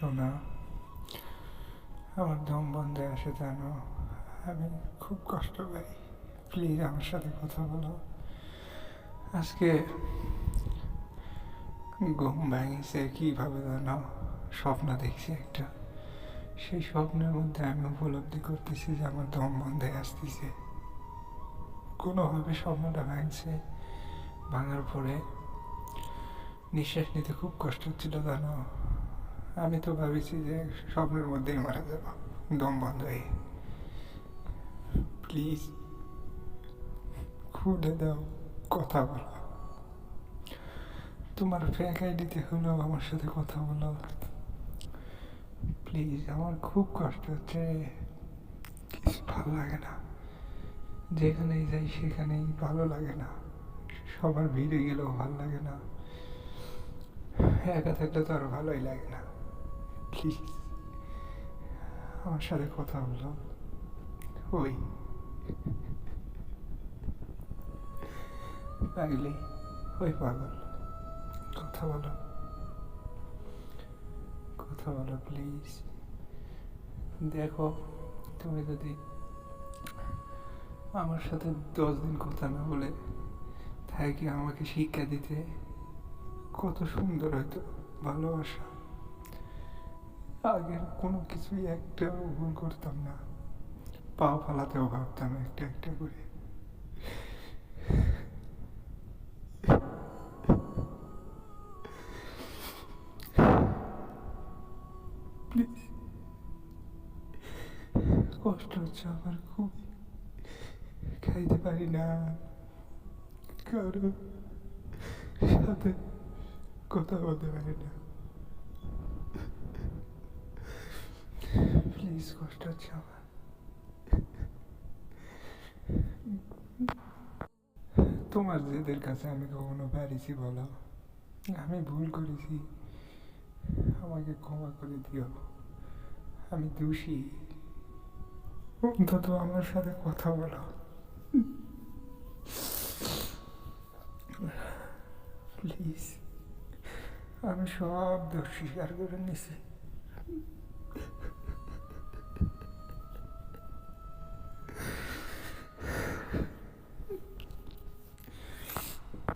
শোনা। আমার দম বন্ধে আসে জানো। আমি খুব কষ্ট পাই। প্লিজ আমার সাথে কথা বলো। আজকে ঘুম ভাঙিছে, কীভাবে জানো? স্বপ্ন দেখছি একটা। সেই স্বপ্নের মধ্যে আমি উপলব্ধি করতেছি যে আমার দম বন্ধে আসতেছে। কোনোভাবে স্বপ্নটা ভাঙছে, ভাঙার পরে নিঃশ্বাস নিতে খুব কষ্ট হচ্ছিল, জানো। আমি তো ভাবেছি যে স্বপ্নের মধ্যেই মারা যাব। দম বন্ধ হয়ে। প্লিজ খুলে দাও, কথা বলো। তোমার ফ্যাক আইডিতে হলেও আমার সাথে কথা বলো। প্লিজ আমার খুব কষ্ট হচ্ছে। কিছু ভালো লাগে না। যেখানেই যাই সেখানেই ভালো লাগে না। সবার ভিড়ে গেলেও ভালো লাগে না। একা থাকলে তো আর ভালোই লাগে না। প্লিজ আমার সাথে কথা বলো। ওই। পাগলি। ওই পাগল। কথা বলো। কথা বলো প্লিজ দেখো, তুমি যদি আমার সাথে দশ দিন কথা না বলে থাকি আমাকে শিক্ষা দিতে কত সুন্দর হতো ভালোবাসা? আগের কোনো কিছুই একটা ভুল করতাম না। পা ফালাতেও ভাবতাম একটা একটা করে। প্লিজ কষ্ট হচ্ছে আমার, খুব খাইতে পারি না। কারও সাথে কথা বলতে পারি না। কষ্ট হচ্ছে আমার। তোমার যেদের কাছে আমি কখনো পারিছি বলো? আমি ভুল করেছি? আমাকে ক্ষমা করে দিও। আমি দোষী। অন্তত আমার সাথে কথা বলো। প্লিজ, আমি সব দোষ স্বীকার করে নিছি।